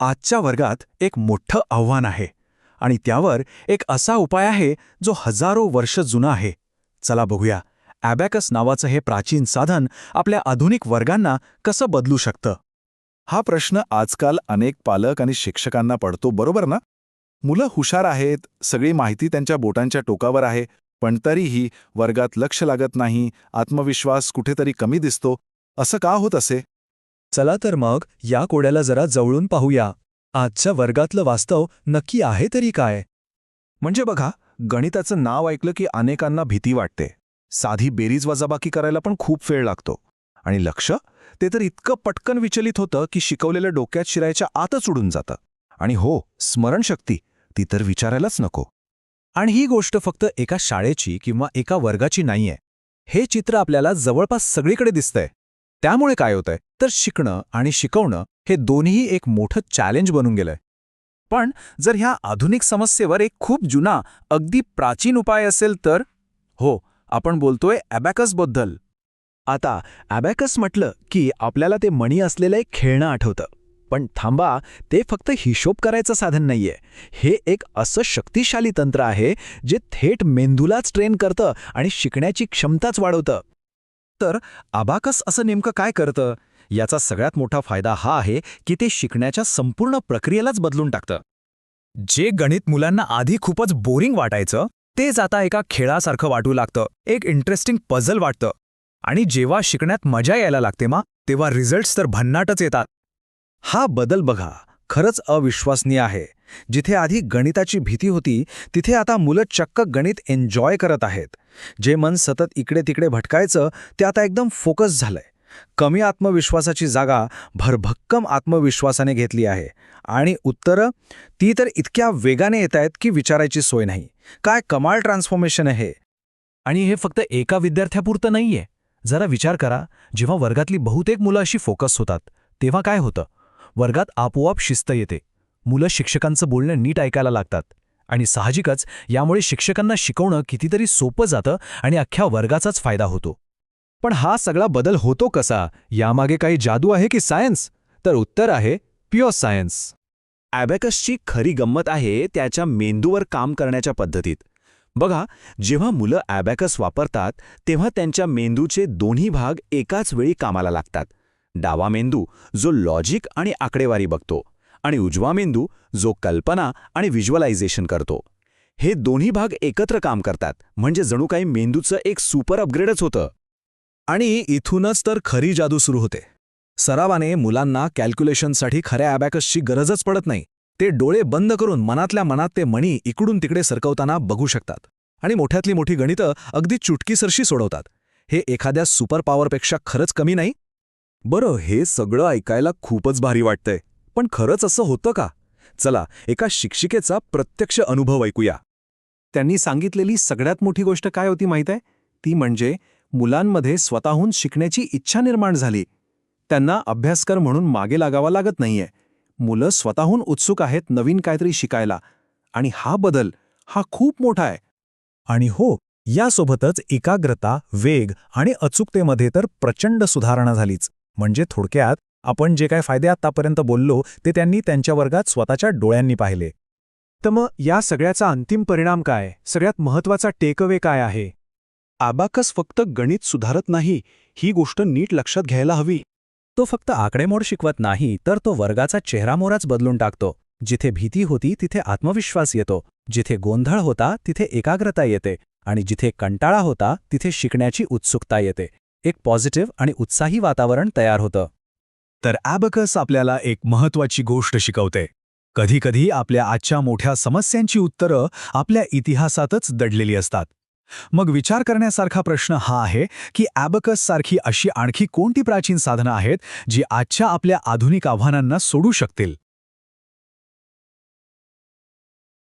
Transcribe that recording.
आजच्या वर्गात एक मोठं आव्हान आहे आणि त्यावर एक असा उपाय आहे जो हजारो वर्ष जुना आहे. चला बघूया ॲबॅकस नावाचं हे प्राचीन साधन आपल्या आधुनिक वर्गांना कसं बदलू शकतं? हा प्रश्न आजकाल अनेक पालक आणि शिक्षकांना पडतो बरोबर ना? मुलं हुशार आहेत सगळी माहिती त्यांच्या बोटांच्या टोकावर आहे पण तरीही वर्गात लक्ष लागत नाही आत्मविश्वास कुठेतरी कमी दिसतो. असं का होत असे? चला तर मग या कोड्याला जरा जवळून पाहूया. आजच्या वर्गातलं वास्तव नक्की आहे तरी काय? म्हणजे बघा गणिताचं नाव ऐकलं की अनेकांना भीती वाटते. साधी बेरीज वजाबाकी करायला पण खूप वेळ लागतो. आणि लक्ष? ते तर इतकं पटकन विचलित होतं की शिकवलेलं डोक्यात शिरायच्या आतच उडून जातं. आणि हो स्मरणशक्ती ती तर विचारायलाच नको. आणि ही गोष्ट फक्त एका शाळेची किंवा एका वर्गाची नाहीये. हे चित्र आपल्याला जवळपास सगळीकडे दिसतंय. त्यामुळे काय होतंय? तर शिकणं आणि शिकवणं हे दोन्ही एक मोठं चॅलेंज बनून गेलंय. पण जर ह्या आधुनिक समस्येवर एक खूप जुना अगदी प्राचीन उपाय असेल तर? हो आपण बोलतोय ॲबॅकसबद्दल आता ॲबॅकस म्हटलं की आपल्याला ते मणी असलेलं एक खेळणं आठवतं. पण थांबा ते फक्त हिशोब करायचं साधन नाहीये. हे एक असं शक्तिशाली तंत्र आहे जे थेट मेंदूलाच ट्रेन करतं आणि शिकण्याची क्षमताच वाढवतं. तर अबाकस असं नेमकं काय करतं? याचा सगळ्यात मोठा फायदा हा आहे की ते शिकण्याच्या संपूर्ण प्रक्रियेलाच बदलून टाकतं. जे गणित मुलांना आधी खूपच बोरिंग वाटायचं तेच आता एका खेळासारखं वाटू लागतं एक इंटरेस्टिंग पझल वाटतं. आणि जेव्हा शिकण्यात मजा यायला लागते मा तेव्हा रिझल्ट्स तर भन्नाटच येतात. हा बदल बघा खरंच अविश्वसनीय आहे. जिथे आधी गणिताची भीती होती तिथे आता मुलं चक्क गणित एन्जॉय करत आहेत. जे मन सतत इकडे तिकडे भटकायचं ते आता एकदम फोकस झालंय. कमी आत्मविश्वासाची जागा भरभक्कम आत्मविश्वासाने घेतली आहे. आणि उत्तरं? ती तर इतक्या वेगाने येत आहेत की विचारायची सोय नाही. काय कमाल ट्रान्सफॉर्मेशन आहे आणि हे फक्त एका विद्यार्थ्यापुरतं नाहीये. जरा विचार करा जेव्हा वर्गातली बहुतेक मुलं अशी फोकस होतात तेव्हा काय होतं? वर्गात आपोआप शिस्त येते. मुलं शिक्षकांचं बोलणं नीट ऐकायला लागतात. आणि साहजिकच यामुळे शिक्षकांना शिकवणं कितीतरी सोपं जातं आणि अख्ख्या वर्गाचाच फायदा होतो. पण हा सगळा बदल होतो कसा? यामागे काही जादू आहे की सायन्स? तर उत्तर आहे प्युअर सायन्स. ॲबॅकसची खरी गंमत आहे त्याच्या मेंदूवर काम करण्याच्या पद्धतीत. बघा जेव्हा मुलं ॲबॅकस वापरतात तेव्हा त्यांच्या मेंदूचे दोन्ही भाग एकाच वेळी कामाला लागतात. डावा मेंदू जो लॉजिक आणि आकडेवारी बघतो आणि उजवा मेंदू जो कल्पना आणि व्हिज्युअलायझेशन करतो. हे दोन्ही भाग एकत्र काम करतात म्हणजे जणू काही मेंदूचं एक सुपर अपग्रेडच होतं. आणि इथूनच तर खरी जादू सुरू होते. सरावाने मुलांना कॅल्क्युलेशनसाठी खऱ्या ॲबॅकसची गरजच पडत नाही. ते डोळे बंद करून मनातल्या मनात ते मणी इकडून तिकडे सरकवताना बघू शकतात. आणि मोठ्यातली मोठी गणितं अगदी चुटकीसरशी सोडवतात. हे एखाद्या सुपर पॉवरपेक्षा खरंच कमी नाही? बरं हे सगळं ऐकायला खूपच भारी वाटतंय. पण खरंच असं होतं का? चला एका शिक्षिकेचा प्रत्यक्ष अनुभव ऐकूया. त्यांनी सांगितलेली सगळ्यात मोठी गोष्ट काय होती माहीत आहे? ती म्हणजे मुलांमध्ये स्वतःहून शिकण्याची इच्छा निर्माण झाली. त्यांना अभ्यासकर म्हणून मागे लागावा लागत नाहीये. मुलं स्वतःहून उत्सुक आहेत नवीन काहीतरी शिकायला. आणि हा बदल हा खूप मोठा आहे. आणि हो यासोबतच एकाग्रता वेग आणि अचूकतेमध्ये तर प्रचंड सुधारणा झालीच. म्हणजे थोडक्यात आपण जे काय फायदे आत्तापर्यंत बोललो ते त्यांनी त्यांच्या वर्गात स्वतःच्या डोळ्यांनी पाहिले. तर मग या सगळ्याचा अंतिम परिणाम काय? सगळ्यात महत्त्वाचा टेकअवे काय आहे? आबाकस फक्त गणित सुधारत नाही ही गोष्ट नीट लक्षात घ्यायला हवी. तो फक्त आकडेमोड शिकवत नाही तर तो वर्गाचा चेहरामोराच बदलून टाकतो. जिथे भीती होती तिथे आत्मविश्वास येतो. जिथे गोंधळ होता तिथे एकाग्रता येते. आणि जिथे कंटाळा होता तिथे शिकण्याची उत्सुकता येते. एक पॉझिटिव्ह आणि उत्साही वातावरण तयार होतं. तर ॲबकस आपल्याला एक महत्वाची गोष्ट शिकवते. कधीकधी आपल्या आजच्या मोठ्या समस्यांची उत्तरं आपल्या इतिहासातच दडलेली असतात. मग विचार करण्यासारखा प्रश्न हा आहे की ॲबकस सारखी अशी आणखी कोणती प्राचीन साधनं आहेत जी आजच्या आपल्या आधुनिक आव्हानांना सोडू शकतील?